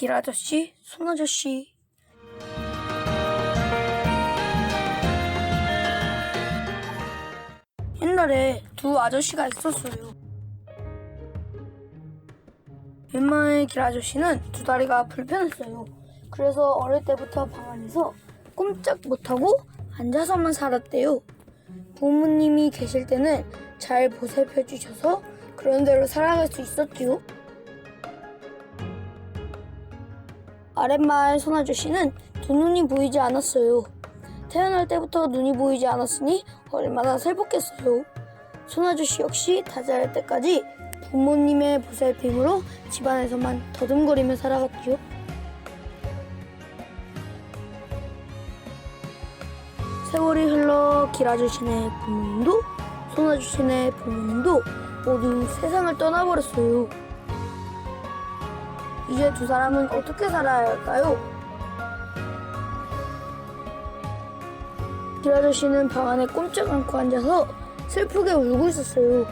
길 아저씨, 손 아저씨. 옛날에 두 아저씨가 있었어요. 웬만한 길 아저씨는 두 다리가 불편했어요. 그래서 어릴 때부터 방 안에서 꼼짝 못하고 앉아서만 살았대요. 부모님이 계실 때는 잘 보살펴 주셔서 그런 대로 살아갈 수 있었지요. 아랫마을 손 아저씨는 두 눈이 보이지 않았어요. 태어날 때부터 눈이 보이지 않았으니 얼마나 슬펐겠어요. 손 아저씨 역시 다 자랄 때까지 부모님의 보살핌으로 집안에서만 더듬거리며 살아갔지요. 세월이 흘러 길 아저씨네 부모님도 손 아저씨네 부모님도 모두 세상을 떠나버렸어요. 이제 두 사람은 어떻게 살아야 할까요? 길 아저씨는 방 안에 꼼짝 않고 앉아서 슬프게 울고 있었어요.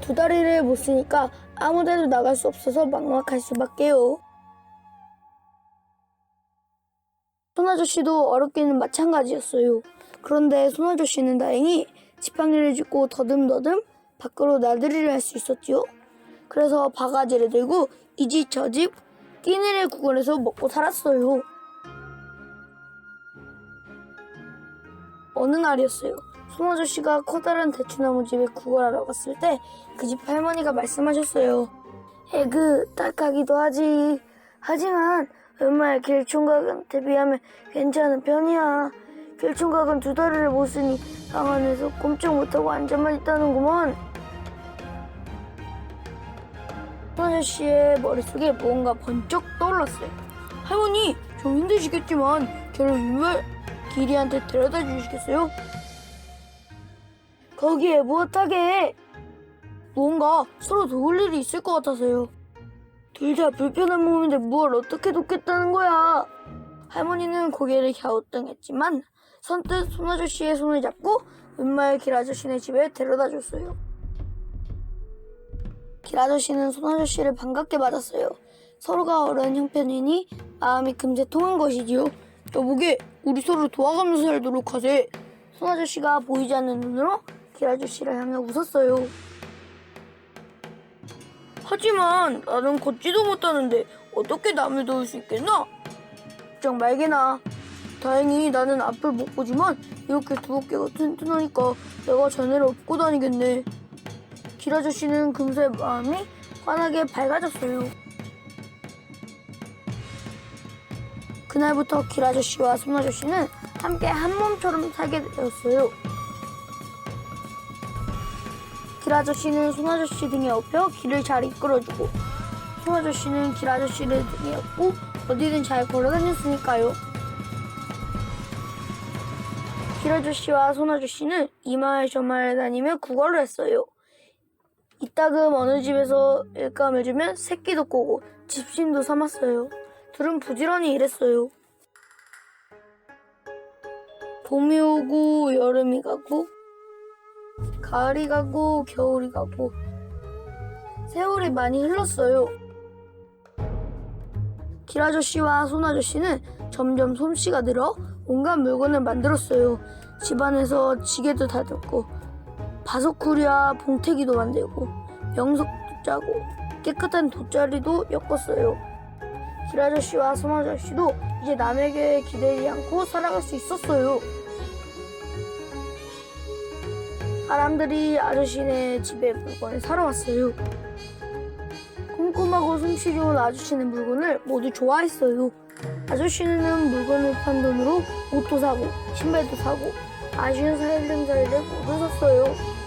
두 다리를 못 쓰니까 아무 데도 나갈 수 없어서 막막할 수밖에요. 손 아저씨도 어렵기는 마찬가지였어요. 그런데 손 아저씨는 다행히 지팡이를 짚고 더듬더듬 밖으로 나들이를 할 수 있었지요. 그래서 바가지를 들고 이 집 저 집 끼니를 구걸해서 먹고 살았어요. 어느 날이었어요. 손 아저씨가 커다란 대추나무 집에 구걸하러 갔을 때 그 집 할머니가 말씀하셨어요. 에그 딱하기도 하지. 하지만 웬만한 길총각한테 비하면 괜찮은 편이야. 길총각은 두 다리를 못 쓰니 방 안에서 꼼짝 못하고 앉아만 있다는구먼. 아저씨의 머릿속에 무언가 번쩍 떠올랐어요. 할머니, 좀 힘드시겠지만 저를 유월 길이한테 데려다 주시겠어요? 거기에 무엇하게 무언가 서로 도울 일이 있을 것 같아서요. 둘 다 불편한 몸인데 무얼 어떻게 돕겠다는 거야? 할머니는 고개를 갸우뚱했지만 선뜻 손 아저씨의 손을 잡고 웬마을 길 아저씨네 집에 데려다 줬어요. 길 아저씨는 손 아저씨를 반갑게 맞았어요. 서로가 어려운 형편이니 마음이 금세 통한 것이지요. 여보게 우리 서로 도와가면서 살도록 하세. 손 아저씨가 보이지 않는 눈으로 길 아저씨를 향해 웃었어요. 하지만 나는 걷지도 못하는데 어떻게 남을 도울 수 있겠나? 걱정 말게나. 다행히 나는 앞을 못 보지만 이렇게 두 어깨가 튼튼하니까 내가 자네를 업고 다니겠네. 길 아저씨는 금세 마음이 환하게 밝아졌어요. 그날부터 길 아저씨와 손 아저씨는 함께 한 몸처럼 살게 되었어요. 길 아저씨는 손 아저씨 등에 업혀 길을 잘 이끌어주고 손 아저씨는 길 아저씨를 등에 업고 어디든 잘 걸어다녔으니까요. 길 아저씨와 손 아저씨는 이 마을 저 마을 다니며 구걸을 했어요. 이따금 어느 집에서 일감을 주면 새끼도 꼬고 집심도 삼았어요. 둘은 부지런히 일했어요. 봄이 오고 여름이 가고 가을이 가고 겨울이 가고 세월이 많이 흘렀어요. 길 아저씨와 손 아저씨는 점점 솜씨가 늘어 온갖 물건을 만들었어요. 집안에서 지게도 다듬고 바석구리와 봉태기도 만들고 명석도 짜고 깨끗한 돗자리도 엮었어요. 길 아저씨와 손 아저씨도 이제 남에게 기대지 않고 살아갈 수 있었어요. 사람들이 아저씨네 집에 물건을 사러 왔어요. 꼼꼼하고 솜씨 좋은 아저씨네 물건을 모두 좋아했어요. 아저씨는 물건을 판 돈으로 옷도 사고 신발도 사고 아쉬운 살림살이를 모두 샀어요.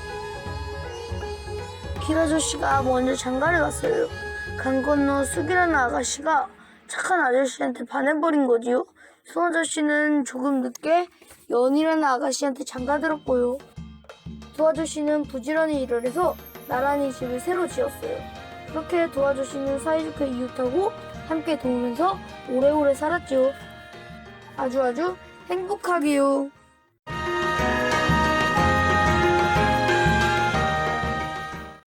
길 아저씨가 먼저 장가를 갔어요. 강 건너 숙이라는 아가씨가 착한 아저씨한테 반해버린 거지요. 손 아저씨는 조금 늦게 연이라는 아가씨한테 장가들었고요. 두 아저씨는 부지런히 일을 해서 나란히 집을 새로 지었어요. 그렇게 두 아저씨는 사이좋게 이웃하고 함께 도우면서 오래오래 살았죠. 아주 아주 행복하게요.